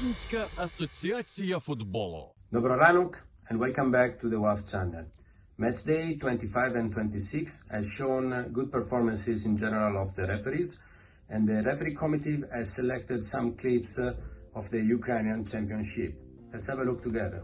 Українська асоціація футболу. Доброго ранок and welcome back to the WAF channel. Match day 25 and 26 has shown uh, good performances in general of the referees and the referee committee has selected some clips uh, of the Ukrainian championship. Let's have a look together.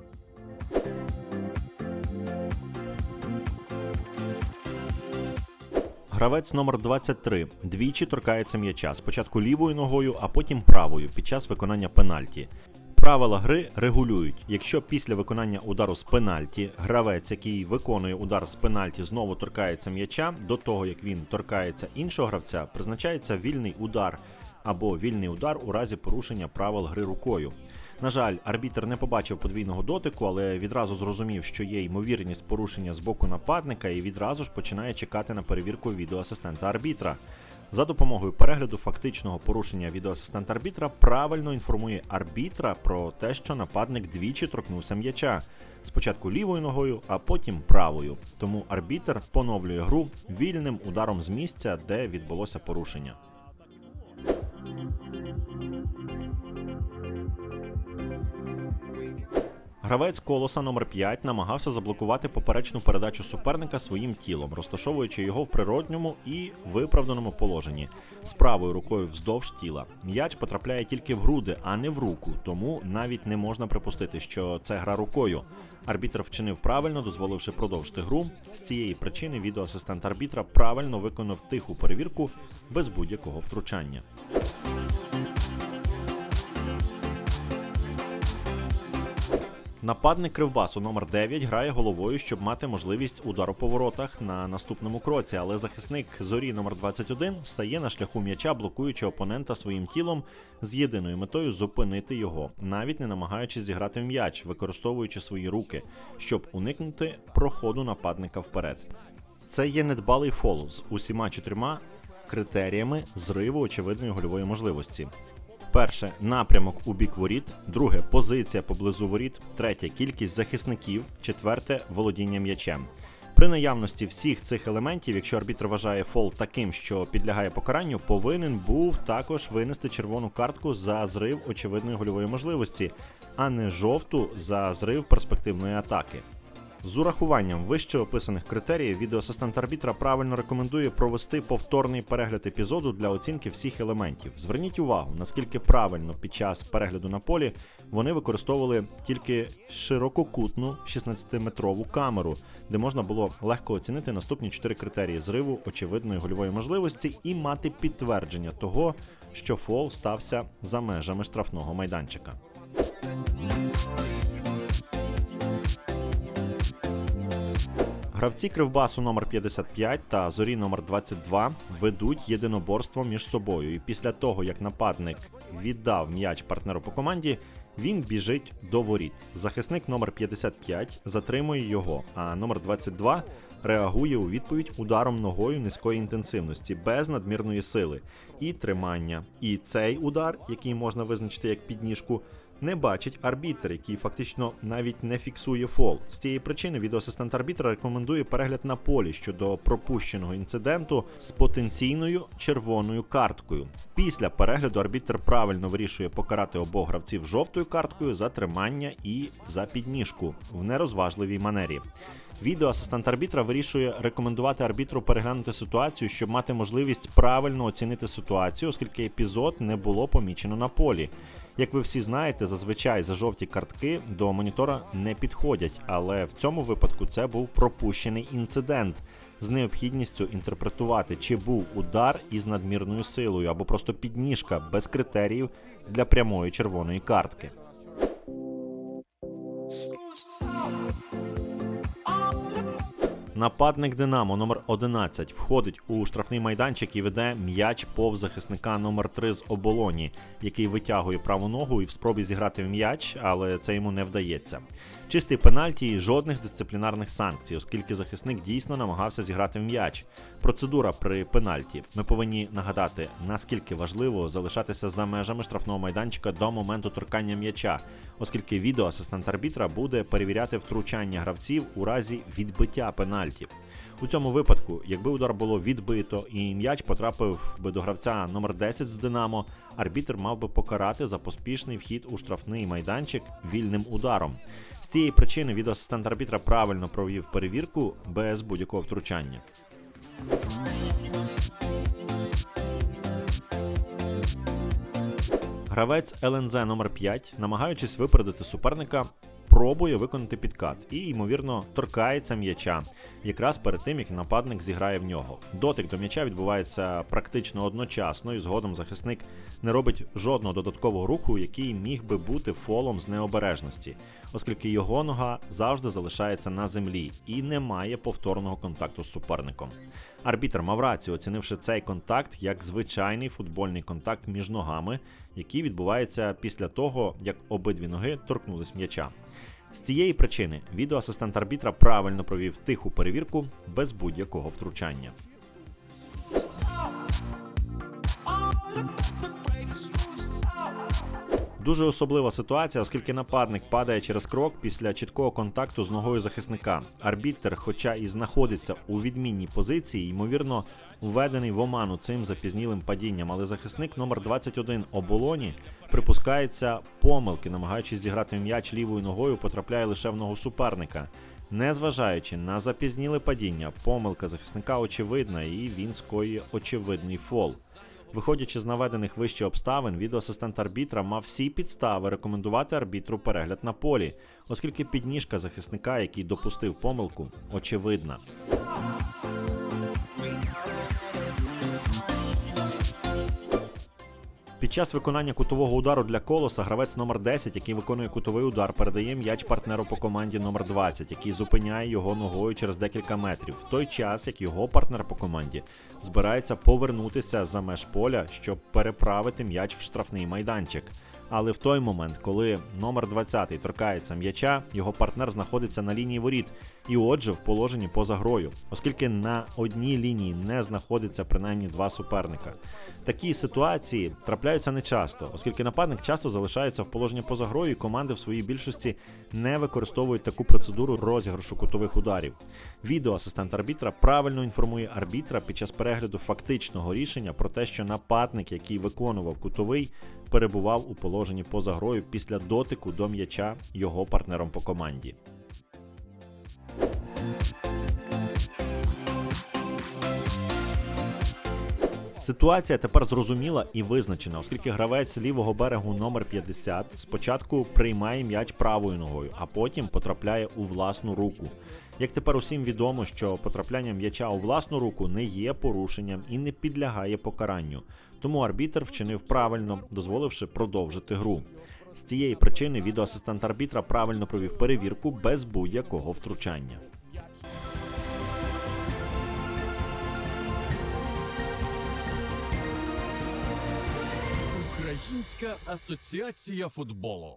Гравець номер 23 двічі торкається м'яча спочатку лівою ногою, а потім правою під час виконання пенальті. Правила гри регулюють, якщо після виконання удару з пенальті гравець, який виконує удар з пенальті, знову торкається м'яча, до того як він торкається іншого гравця, призначається вільний удар або вільний удар у разі порушення правил гри рукою. На жаль, арбітр не побачив подвійного дотику, але відразу зрозумів, що є ймовірність порушення з боку нападника, і відразу ж починає чекати на перевірку відеоасистента арбітра. За допомогою перегляду фактичного порушення відеоасистент арбітра правильно інформує арбітра про те, що нападник двічі торкнувся м'яча. Спочатку лівою ногою, а потім правою. Тому арбітр поновлює гру вільним ударом з місця, де відбулося порушення. Wake Гравець колоса номер 5 намагався заблокувати поперечну передачу суперника своїм тілом, розташовуючи його в природньому і виправданому положенні з правою рукою вздовж тіла. М'яч потрапляє тільки в груди, а не в руку, тому навіть не можна припустити, що це гра рукою. Арбітр вчинив правильно, дозволивши продовжити гру. З цієї причини відеоасистент арбітра правильно виконав тиху перевірку без будь-якого втручання. Нападник Кривбасу номер 9 грає головою, щоб мати можливість удару по воротах на наступному кроці, але захисник зорі номер 21 стає на шляху м'яча, блокуючи опонента своїм тілом з єдиною метою зупинити його, навіть не намагаючись зіграти м'яч, використовуючи свої руки, щоб уникнути проходу нападника вперед. Це є недбалий фол з усіма чотирма критеріями зриву очевидної гольової можливості. Перше напрямок у бік воріт, друге позиція поблизу воріт, третє кількість захисників, четверте володіння м'ячем. При наявності всіх цих елементів, якщо арбітр вважає фол таким, що підлягає покаранню, повинен був також винести червону картку за зрив очевидної гольової можливості, а не жовту за зрив перспективної атаки. З урахуванням вище описаних критеріїв, відеоасистент арбітра правильно рекомендує провести повторний перегляд епізоду для оцінки всіх елементів. Зверніть увагу, наскільки правильно під час перегляду на полі вони використовували тільки ширококутну 16-метрову камеру, де можна було легко оцінити наступні чотири критерії зриву очевидної гольової можливості і мати підтвердження того, що фол стався за межами штрафного майданчика. Гравці Кривбасу номер 55 та Зорі номер 22 ведуть єдиноборство між собою. І після того, як нападник віддав м'яч партнеру по команді, він біжить до воріт. Захисник номер 55 затримує його, а номер 22 реагує у відповідь ударом ногою низької інтенсивності, без надмірної сили і тримання. І цей удар, який можна визначити як підніжку, не бачить арбітр, який фактично навіть не фіксує фол. З цієї причини відеоасистент арбітра рекомендує перегляд на полі щодо пропущеного інциденту з потенційною червоною карткою. Після перегляду арбітр правильно вирішує покарати обох гравців жовтою карткою за тримання і за підніжку в нерозважливій манері. Відеоасистент арбітра вирішує рекомендувати арбітру переглянути ситуацію, щоб мати можливість правильно оцінити ситуацію, оскільки епізод не було помічено на полі. Як ви всі знаєте, зазвичай за жовті картки до монітора не підходять, але в цьому випадку це був пропущений інцидент з необхідністю інтерпретувати, чи був удар із надмірною силою або просто підніжка без критеріїв для прямої червоної картки. Нападник Динамо номер 11 входить у штрафний майданчик і веде м'яч повз захисника номер 3 з оболоні, який витягує праву ногу і в спробі зіграти в м'яч, але це йому не вдається. Чистий пенальті і жодних дисциплінарних санкцій, оскільки захисник дійсно намагався зіграти м'яч. Процедура при пенальті. Ми повинні нагадати, наскільки важливо залишатися за межами штрафного майданчика до моменту торкання м'яча, оскільки відеоасистент арбітра буде перевіряти втручання гравців у разі відбиття пенальті. У цьому випадку, якби удар було відбито і м'яч потрапив би до гравця номер 10 з Динамо, арбітр мав би покарати за поспішний вхід у штрафний майданчик вільним ударом. З цієї причини відеоасистент арбітра правильно провів перевірку без будь-якого втручання. Гравець ЛНЗ номер 5 намагаючись випередити суперника, пробує виконати підкат і, ймовірно, торкається м'яча якраз перед тим, як нападник зіграє в нього. Дотик до м'яча відбувається практично одночасно, і згодом захисник не робить жодного додаткового руху, який міг би бути фолом з необережності, оскільки його нога завжди залишається на землі і не має повторного контакту з суперником. Арбітр мав рацію, оцінивши цей контакт як звичайний футбольний контакт між ногами, який відбувається після того, як обидві ноги торкнулись м'яча. З цієї причини відеоасистент арбітра правильно провів тиху перевірку без будь-якого втручання. Дуже особлива ситуація, оскільки нападник падає через крок після чіткого контакту з ногою захисника. Арбітр, хоча і знаходиться у відмінній позиції, ймовірно, введений в оману цим запізнілим падінням, але захисник номер 21 оболоні припускається помилки, намагаючись зіграти м'яч лівою ногою, потрапляє лише в ногу суперника. Незважаючи на запізніле падіння, помилка захисника очевидна, і він скоює очевидний фол. Виходячи з наведених вище обставин, відеоасистент арбітра мав всі підстави рекомендувати арбітру перегляд на полі, оскільки підніжка захисника, який допустив помилку, очевидна. Під час виконання кутового удару для колоса гравець номер 10, який виконує кутовий удар, передає м'яч партнеру по команді номер 20, який зупиняє його ногою через декілька метрів, в той час як його партнер по команді збирається повернутися за меж поля, щоб переправити м'яч в штрафний майданчик. Але в той момент, коли номер 20 торкається м'яча, його партнер знаходиться на лінії воріт і отже в положенні поза грою, оскільки на одній лінії не знаходиться принаймні два суперника. Такі ситуації трапляються нечасто, оскільки нападник часто залишається в положенні поза грою, і команди в своїй більшості не використовують таку процедуру розіграшу кутових ударів. Відеоасистент арбітра правильно інформує арбітра під час перегляду фактичного рішення про те, що нападник, який виконував кутовий, перебував у положенні поза грою після дотику до м'яча його партнером по команді. Ситуація тепер зрозуміла і визначена, оскільки гравець лівого берегу номер 50 спочатку приймає м'яч правою ногою, а потім потрапляє у власну руку. Як тепер усім відомо, що потрапляння м'яча у власну руку не є порушенням і не підлягає покаранню, тому арбітр вчинив правильно, дозволивши продовжити гру. З цієї причини відеоасистент арбітра правильно провів перевірку без будь-якого втручання. Українська асоціація футболу.